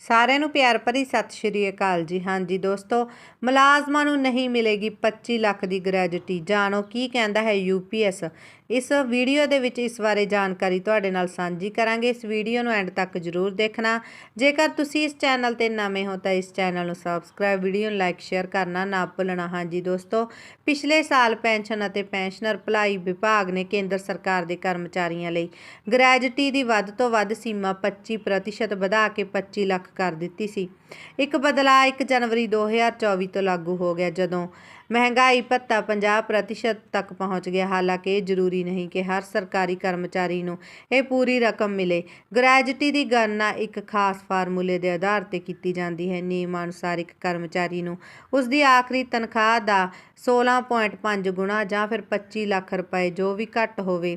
ਸਾਰਿਆਂ ਨੂੰ ਪਿਆਰ ਭਰੀ ਸਤਿ ਸ਼੍ਰੀ ਅਕਾਲ ਜੀ। ਹਾਂਜੀ ਦੋਸਤੋ, ਮੁਲਾਜ਼ਮਾਂ ਨੂੰ ਨਹੀਂ ਮਿਲੇਗੀ 25 ਲੱਖ ਦੀ ਗ੍ਰੈਜੂਟੀ ਜਾਣੋ ਕੀ ਕਹਿੰਦਾ ਹੈ ਯੂਪੀਐਸ ਇਸ ਵੀਡੀਓ ਦੇ ਵਿੱਚ ਇਸ ਬਾਰੇ ਜਾਣਕਾਰੀ ਤੁਹਾਡੇ ਨਾਲ ਸਾਂਝੀ ਕਰਾਂਗੇ। ਇਸ ਵੀਡੀਓ ਨੂੰ ਐਂਡ ਤੱਕ ਜ਼ਰੂਰ ਦੇਖਣਾ। ਜੇਕਰ ਤੁਸੀਂ ਇਸ ਚੈਨਲ ਤੇ ਨਵੇਂ ਹੋ ਤਾਂ ਇਸ ਚੈਨਲ ਨੂੰ ਸਬਸਕ੍ਰਾਈਬ, ਵੀਡੀਓ ਨੂੰ ਲਾਈਕ, ਸ਼ੇਅਰ ਕਰਨਾ ਨਾ ਭੁੱਲਣਾ। ਹਾਂਜੀ ਦੋਸਤੋ, ਪਿਛਲੇ ਸਾਲ ਪੈਨਸ਼ਨ ਅਤੇ ਪੈਨਸ਼ਨਰ ਭਲਾਈ ਵਿਭਾਗ ਨੇ ਕੇਂਦਰ ਸਰਕਾਰ ਦੇ ਕਰਮਚਾਰੀਆਂ ਲਈ ਗ੍ਰੈਜੂਟੀ ਦੀ ਵੱਧ ਤੋਂ ਵੱਧ ਸੀਮਾ 25% ਵਧਾ ਕੇ 25 ਲੱਖ ਕਰ ਦਿੱਤੀ ਸੀ। ਇੱਕ ਬਦਲਾਅ 1 ਜਨਵਰੀ 2024 ਤੋਂ ਲਾਗੂ ਹੋ ਗਿਆ ਜਦੋਂ ਮਹਿੰਗਾਈ ਭੱਤਾ 50% ਤੱਕ ਪਹੁੰਚ ਗਿਆ। ਹਾਲਾਂਕਿ ਇਹ ਜ਼ਰੂਰੀ ਨਹੀਂ ਕਿ ਹਰ ਸਰਕਾਰੀ ਕਰਮਚਾਰੀ ਨੂੰ ਇਹ ਪੂਰੀ ਰਕਮ ਮਿਲੇ। ਗ੍ਰੈਜੂਟੀ ਦੀ ਗਣਨਾ ਇੱਕ ਖਾਸ ਫਾਰਮੂਲੇ ਦੇ ਆਧਾਰ ਤੇ ਕੀਤੀ ਜਾਂਦੀ ਹੈ। ਨਿਯਮ ਅਨੁਸਾਰ ਇੱਕ ਕਰਮਚਾਰੀ ਨੂੰ ਉਸ ਦੀ ਆਖਰੀ ਤਨਖਾਹ ਦਾ 16.5 ਗੁਣਾ ਜਾਂ ਫਿਰ 25 ਲੱਖ ਰੁਪਏ ਜੋ ਵੀ ਘੱਟ ਹੋਵੇ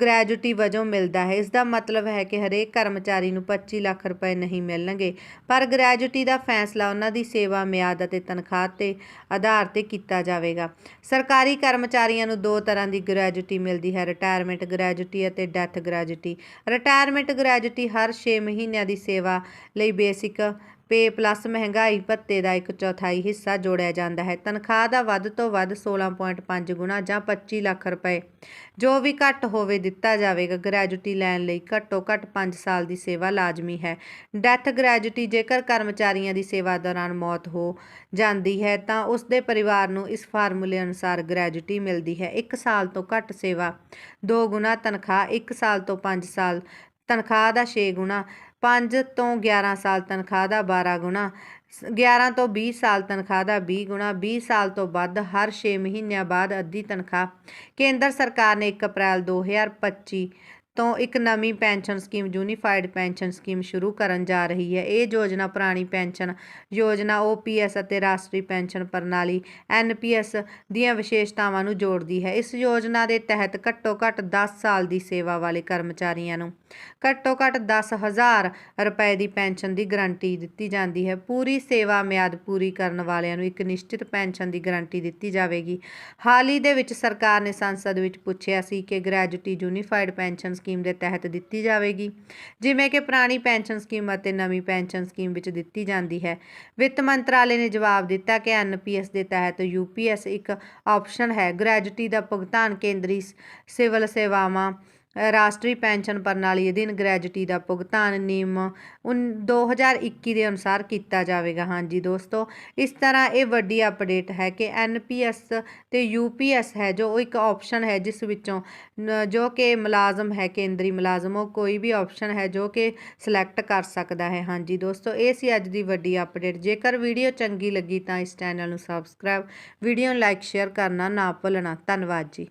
ਗ੍ਰੈਜੂਟੀ ਵਜੋਂ ਮਿਲਦਾ ਹੈ। ਇਸ ਦਾ ਮਤਲਬ ਹੈ ਕਿ ਹਰੇਕ ਕਰਮਚਾਰੀ ਨੂੰ 25 ਲੱਖ ਰੁਪਏ ਨਹੀਂ ਮਿਲਣਗੇ। ਪਰ ਗ੍ਰੈਜੂਟੀ ਦਾ ਫੈਸਲਾ ਉਹਨਾਂ ਦੀ ਸੇਵਾ ਮਿਆਦ ਅਤੇ ਤਨਖਾਹ ਤੇ ਆਧਾਰ ਤੇ ਕੀਤਾ ਜਾਵੇਗਾ। ਸਰਕਾਰੀ ਕਰਮਚਾਰੀਆਂ ਨੂੰ ਦੋ ਤਰ੍ਹਾਂ ਦੀ ਗ੍ਰੈਜੂਟੀ ਮਿਲਦੀ ਹੈ। ਰਿਟਾਇਰਮੈਂਟ ਗ੍ਰੈਜੂਟੀ ਅਤੇ ਡੈਥ ਗ੍ਰੈਜੂਟੀ ਰਿਟਾਇਰਮੈਂਟ ਗ੍ਰੈਜੂਟੀ ਹਰ 6 ਮਹੀਨਿਆਂ ਦੀ ਸੇਵਾ ਲਈ ਬੇਸਿਕ ਪੇ ਪਲੱਸ ਮਹਿੰਗਾਈ ਭੱਤੇ ਦਾ ਇੱਕ ਚੌਥਾਈ ਹਿੱਸਾ ਜੋੜਿਆ ਜਾਂਦਾ ਹੈ। ਤਨਖਾਹ ਦਾ ਵੱਧ ਤੋਂ ਵੱਧ 16.5 ਗੁਣਾ ਜਾਂ 25 ਲੱਖ ਰੁਪਏ। ਜੋ ਵੀ ਘੱਟ ਹੋਵੇ ਦਿੱਤਾ ਜਾਵੇਗਾ। ਗ੍ਰੈਜੂਟੀ ਲੈਣ ਲਈ ਘੱਟੋ ਘੱਟ 5 ਸਾਲ ਦੀ ਸੇਵਾ ਲਾਜ਼ਮੀ ਹੈ। ਡੈਥ ਗ੍ਰੈਜੂਟੀ ਜੇਕਰ ਕਰਮਚਾਰੀਆਂ ਦੀ ਸੇਵਾ ਦੌਰਾਨ ਮੌਤ ਹੋ ਜਾਂਦੀ ਹੈ ਤਾਂ ਉਸ ਦੇ ਪਰਿਵਾਰ ਨੂੰ ਇਸ ਫਾਰਮੂਲੇ ਅਨੁਸਾਰ ਗ੍ਰੈਜੂਟੀ ਮਿਲਦੀ ਹੈ। 1 ਸਾਲ ਤੋਂ ਘੱਟ ਸੇਵਾ 2 ਗੁਣਾ ਤਨਖਾਹ 1 ਸਾਲ ਤੋਂ 5 ਸਾਲ ਤਨਖਾਹ ਦਾ 6 ਗੁਣਾ 5 ਤੋਂ 11 ਸਾਲ ਤਨਖਾਹ ਦਾ 12 ਗੁਣਾ 11 ਤੋਂ 20 ਸਾਲ ਤਨਖਾਹ ਦਾ 20 ਗੁਣਾ 20 ਸਾਲ ਤੋਂ ਵੱਧ ਹਰ 6 ਮਹੀਨਿਆਂ ਬਾਅਦ ਅੱਧੀ ਤਨਖਾਹ। ਕੇਂਦਰ ਸਰਕਾਰ ਨੇ 1 ਅਪ੍ਰੈਲ 2025 ਤੋਂ ਇੱਕ ਨਵੀਂ pension scheme, unified pension scheme ਸ਼ੁਰੂ ਕਰਨ ਜਾ ਰਹੀ ਹੈ। ਇਹ ਯੋਜਨਾ ਪੁਰਾਣੀ ਪੈਨਸ਼ਨ ਯੋਜਨਾ OPS ਅਤੇ ਰਾਸ਼ਟਰੀ ਪੈਨਸ਼ਨ ਪ੍ਰਣਾਲੀ NPS ਦੀਆਂ ਵਿਸ਼ੇਸ਼ਤਾਵਾਂ ਨੂੰ ਜੋੜਦੀ ਹੈ। ਇਸ ਯੋਜਨਾ ਦੇ ਤਹਿਤ ਘੱਟੋ ਘੱਟ 10 ਸਾਲ ਦੀ ਸੇਵਾ ਵਾਲੇ ਕਰਮਚਾਰੀਆਂ ਨੂੰ ਘੱਟੋ ਘੱਟ 10000 ਰੁਪਏ ਦੀ ਪੈਨਸ਼ਨ ਦੀ ਗਾਰੰਟੀ ਦਿੱਤੀ ਜਾਂਦੀ ਹੈ। ਪੂਰੀ ਸੇਵਾ ਮਿਆਦ ਪੂਰੀ ਕਰਨ ਵਾਲਿਆਂ ਨੂੰ ਇੱਕ ਨਿਸ਼ਚਿਤ ਪੈਨਸ਼ਨ ਦੀ ਗਾਰੰਟੀ ਦਿੱਤੀ ਜਾਵੇਗੀ। ਹਾਲ ਹੀ ਦੇ ਵਿੱਚ ਸਰਕਾਰ ਨੇ ਸੰਸਦ ਵਿੱਚ ਪੁੱਛਿਆ ਸੀ ਕਿ ਗ੍ਰੈਜੂਟੀ ਯੂਨੀਫਾਈਡ ਪੈਨਸ਼ਨ ਸਕੀਮ ਦੇ ਤਹਿਤ ਦਿੱਤੀ ਜਾਵੇਗੀ। ਜਿਵੇਂ ਕਿ ਪੁਰਾਣੀ ਪੈਨਸ਼ਨ ਸਕੀਮ ਅਤੇ ਨਵੀਂ ਪੈਨਸ਼ਨ ਸਕੀਮ ਵਿੱਚ ਦਿੱਤੀ ਜਾਂਦੀ ਹੈ। ਵਿੱਤ ਮੰਤਰਾਲੇ ਨੇ ਜਵਾਬ ਦਿੱਤਾ ਕਿ ਐਨਪੀਐਸ ਦੇ ਤਹਿਤ ਯੂਪੀਐਸ ਇੱਕ ਆਪਸ਼ਨ ਹੈ। ਗ੍ਰੈਜੂਟੀ ਦਾ ਭੁਗਤਾਨ ਕੇਂਦਰੀ ਸ- ਸਿਵਲ ਸੇਵਾਵਾਂ ਰਾਸ਼ਟਰੀ ਪੈਨਸ਼ਨ ਪ੍ਰਣਾਲੀ ਅਧੀਨ ਗ੍ਰੈਜੂਟੀ ਦਾ ਭੁਗਤਾਨ ਨਿਯਮ ਉਨ 2021 ਦੇ ਅਨੁਸਾਰ ਕੀਤਾ ਜਾਵੇਗਾ। ਹਾਂਜੀ ਦੋਸਤੋ, ਇਸ ਤਰ੍ਹਾਂ ਇਹ ਵੱਡੀ ਅਪਡੇਟ ਹੈ ਕਿ ਐਨਪੀਐਸ ਤੇ ਯੂਪੀਐਸ ਹੈ, ਜੋ ਇੱਕ ਆਪਸ਼ਨ ਹੈ ਜਿਸ ਵਿੱਚੋਂ ਜੋ ਕਿ ਮੁਲਾਜ਼ਮ ਹੈ, ਕੇਂਦਰੀ ਮੁਲਾਜ਼ਮ, ਉਹ ਕੋਈ ਵੀ ਆਪਸ਼ਨ ਹੈ ਜੋ ਕਿ ਸਿਲੈਕਟ ਕਰ ਸਕਦਾ ਹੈ। ਹਾਂਜੀ ਦੋਸਤੋ, ਇਹ ਸੀ ਅੱਜ ਦੀ ਵੱਡੀ ਅਪਡੇਟ। ਜੇਕਰ ਵੀਡੀਓ ਚੰਗੀ ਲੱਗੀ ਤਾਂ ਇਸ ਚੈਨਲ ਨੂੰ ਸਬਸਕ੍ਰਾਈਬ, ਵੀਡੀਓ ਨੂੰ ਲਾਈਕ, ਸ਼ੇਅਰ ਕਰਨਾ ਨਾ ਭੁੱਲਣਾ। ਧੰਨਵਾਦ ਜੀ।